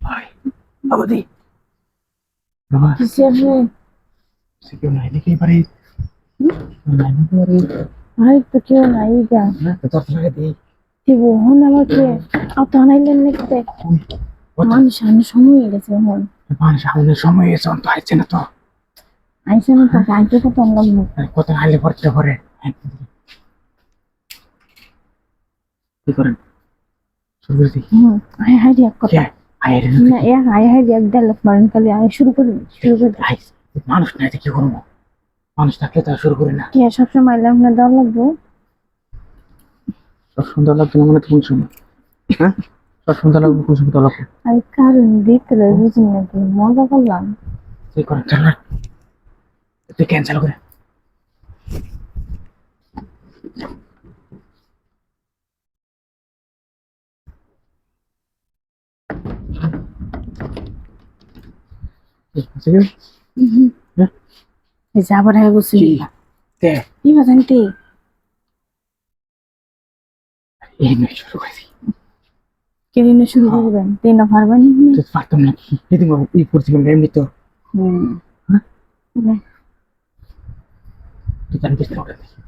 ভাই বাবাদি বাবা। সে কেউ নাই নাকি এবারে নাই নাকি ভাই তো কেউ নাই গা। না তো তোর লাগে দিই দিব হন আমাকে। অত আনাইলেন নাকি? মানুষ আনো সময় হয়ে গেছে হন। মানুষ আমাদের সময় হয়েছে অন্ত আসছে না তো। আইসে না তাকে আইতে কত লাগল আর কত হাইলে পড়তে পরে? কি করেন? করে আয় হাই এক কথা। না এক আয় হাই এক দেড় মারেন আয় শুরু করে শুরু করে। মানুষ তো কি করব? মানুষ থাকলে তো শুরু করি না। কে সবসময় লাইন না দেওয়া লাগবো? সব সুন্দর লাগছে না মানে তো কোন সময়? হ্যাঁ? সব সুন্দর লাগবে কোন সময় তো লাগবে? কারণ দেখতে মজা করলাম। তুই করেন তুই ক্যান্সেল করে। ঠিক আছে এই যে আবার হ্যাঁ বসে কি তে কি বাজানতে এই নয় শুরু করে দিই কেদিনে শুরু করবেন তিন পারবেন তুই পারতাম না কি এদিন এই পড়ছিলাম এমনি তো হুম হ্যাঁ? হুম। তুই জানিস না ওটা দেখি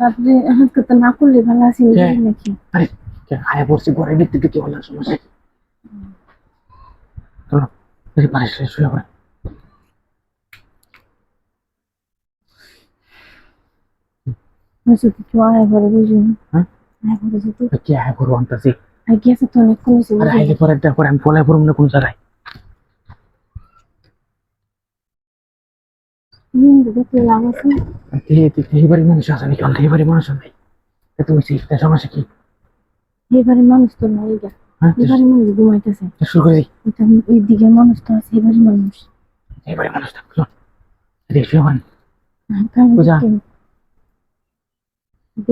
আপনি হাত তো না করলে ভালো আছে হ্যাঁ। নাকি আরে কে আয়া পড়ছি ঘরের ভিতরে কি হলো সমস্যা কি? চলো শুয়ে পড়ে বুঝছ কি করে বুঝুন হ্যাঁ? আয় করে যেতে কি আয়া করব আনতাছি? আর গেছে তো অনেক কমেছে আরে আইলে পরে একটা আমি পলাই পড়ব না কোন জায়গায়। হিন্দু দেখতে লাভ আছে। এইবারে মানুষ আছে নাকি? এইবারে মানুষ আছে। তুমি সেই সমস্যা কি? এবারে মানুষ তো মরে গা। হ্যাঁ এবারে মানুষ ঘুমাইতেছে। শুরু করে দিই ওই দিকে মানুষ তো আছে এবারে মানুষ। এবারে মানুষ থাকল পূজা। বুঝি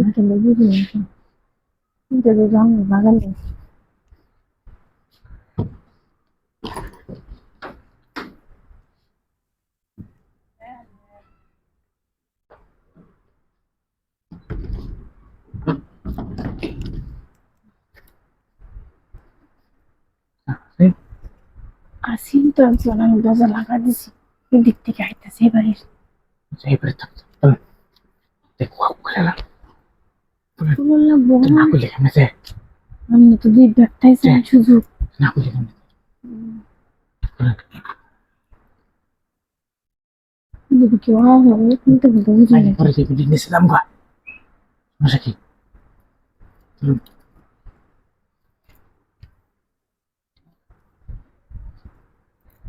এটা তো বাগানে এই, আসিন তো একজন আমি দরজা লাগা দিছি। এদিক থেকে আইতেছে এবারে। আচ্ছা, আমি তো দুই ব্যাগটাই চাই। সুযোগ। না কেমনে যদি কেউ হবে? কিন্তু কিন্তু বুঝি না পরে যে নিয়েছিলাম গা। কি?